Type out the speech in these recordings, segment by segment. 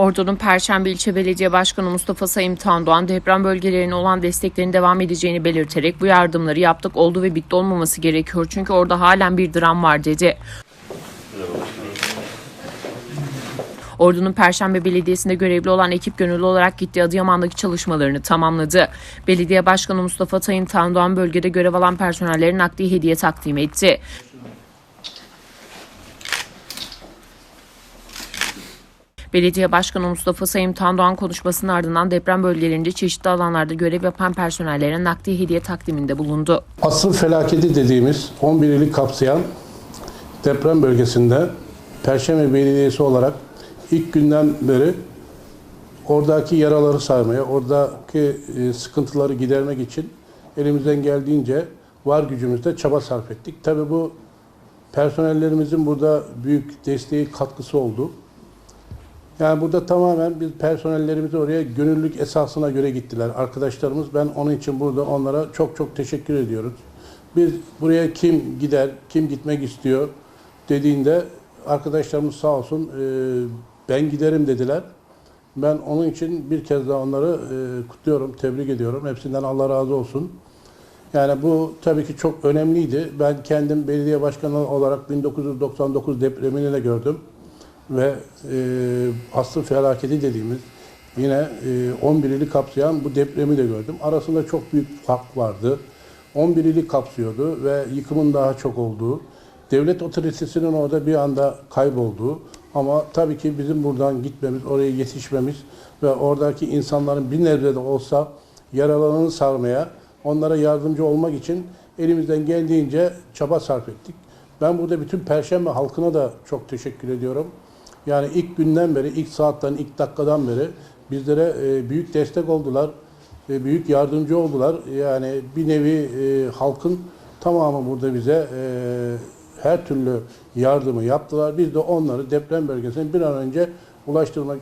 Ordu'nun Perşembe İlçe Belediye Başkanı Mustafa Sayım Tandoğan deprem bölgelerine olan desteklerin devam edeceğini belirterek bu yardımları yaptık oldu ve bitti olmaması gerekiyor çünkü orada halen bir dram var dedi. Ordu'nun Perşembe Belediyesi'nde görevli olan ekip gönüllü olarak gitti Adıyaman'daki çalışmalarını tamamladı. Belediye Başkanı Mustafa Sayın Tandoğan bölgede görev alan personellerin nakdi hediye takdim etti. Belediye Başkanı Mustafa Sayım Tandoğan konuşmasının ardından deprem bölgelerinde çeşitli alanlarda görev yapan personellere nakdi hediye takdiminde bulundu. Asıl felaketi dediğimiz 11 ili kapsayan deprem bölgesinde Perşembe Belediyesi olarak ilk günden beri oradaki yaraları sarmaya, oradaki e, sıkıntıları gidermek için elimizden geldiğince var gücümüzle çaba sarf ettik. Tabii bu personellerimizin burada büyük desteği, katkısı oldu. Yani burada tamamen biz personellerimizi oraya gönüllülük esasına göre gittiler. Arkadaşlarımız ben onun için burada onlara çok çok teşekkür ediyoruz. Biz buraya kim gider, kim gitmek istiyor dediğinde arkadaşlarımız sağ olsun e, ben giderim dediler. Ben onun için bir kez daha onları e, kutluyorum, tebrik ediyorum. Hepsinden Allah razı olsun. Yani bu tabii ki çok önemliydi. Ben kendim belediye başkanı olarak 1999 depremini de gördüm ve e, asıl felaketi dediğimiz yine e, 11 ili kapsayan bu depremi de gördüm. Arasında çok büyük fark vardı. 11 ili kapsıyordu ve yıkımın daha çok olduğu, devlet otoritesinin orada bir anda kaybolduğu ama tabii ki bizim buradan gitmemiz, oraya yetişmemiz ve oradaki insanların bir nebze de olsa yaralarını sarmaya, onlara yardımcı olmak için elimizden geldiğince çaba sarf ettik. Ben burada bütün Perşembe halkına da çok teşekkür ediyorum. Yani ilk günden beri, ilk saatten, ilk dakikadan beri bizlere e, büyük destek oldular, büyük yardımcı oldular. Yani bir nevi e, halkın tamamı burada bize e, her türlü yardımı yaptılar. Biz de onları deprem bölgesine bir an önce ulaştırmak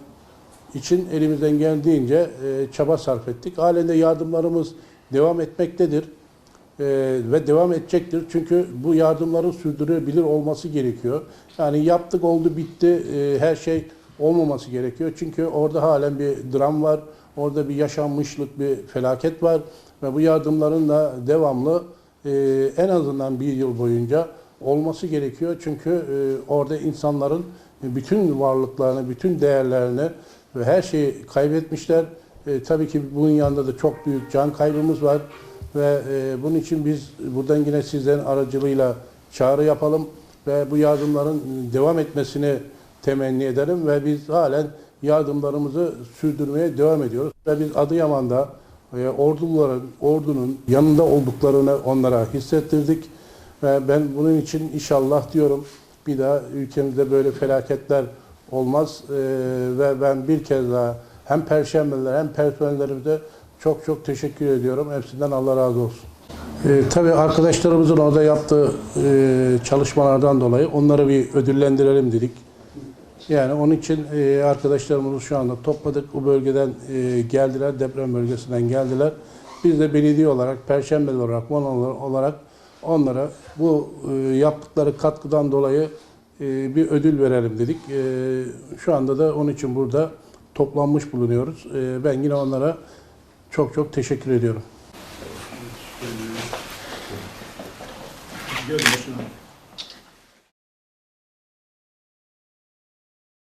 için elimizden geldiğince çaba sarf ettik. Halen de yardımlarımız devam etmektedir e, ve devam edecektir. Çünkü bu yardımların sürdürülebilir olması gerekiyor. Yani yaptık oldu bitti e, her şey olmaması gerekiyor. Çünkü orada halen bir dram var. Orada bir yaşanmışlık, bir felaket var. Ve bu yardımların da devamlı e, en azından bir yıl boyunca olması gerekiyor. Çünkü e, orada insanların bütün varlıklarını, bütün değerlerini ve her şeyi kaybetmişler. E, tabii ki bunun yanında da çok büyük can kaybımız var ve e, bunun için biz buradan yine sizlerin aracılığıyla çağrı yapalım ve bu yardımların devam etmesini temenni ederim ve biz halen yardımlarımızı sürdürmeye devam ediyoruz. Ve biz Adıyaman'da e, orduların, ordunun yanında olduklarını onlara hissettirdik ve ben bunun için inşallah diyorum bir daha ülkemizde böyle felaketler olmaz E, ve ben bir kez daha hem Perşembeler hem personellerimize çok çok teşekkür ediyorum. Hepsinden Allah razı olsun. Ee, tabii arkadaşlarımızın orada yaptığı e, çalışmalardan dolayı onları bir ödüllendirelim dedik. Yani onun için e, arkadaşlarımızı şu anda topladık. Bu bölgeden e, geldiler, deprem bölgesinden geldiler. Biz de belediye olarak, Perşembeli olarak, Van olarak onlara bu e, yaptıkları katkıdan dolayı e, bir ödül verelim dedik. E, şu anda da onun için burada toplanmış bulunuyoruz. E, ben yine onlara çok çok teşekkür ediyorum. Başına.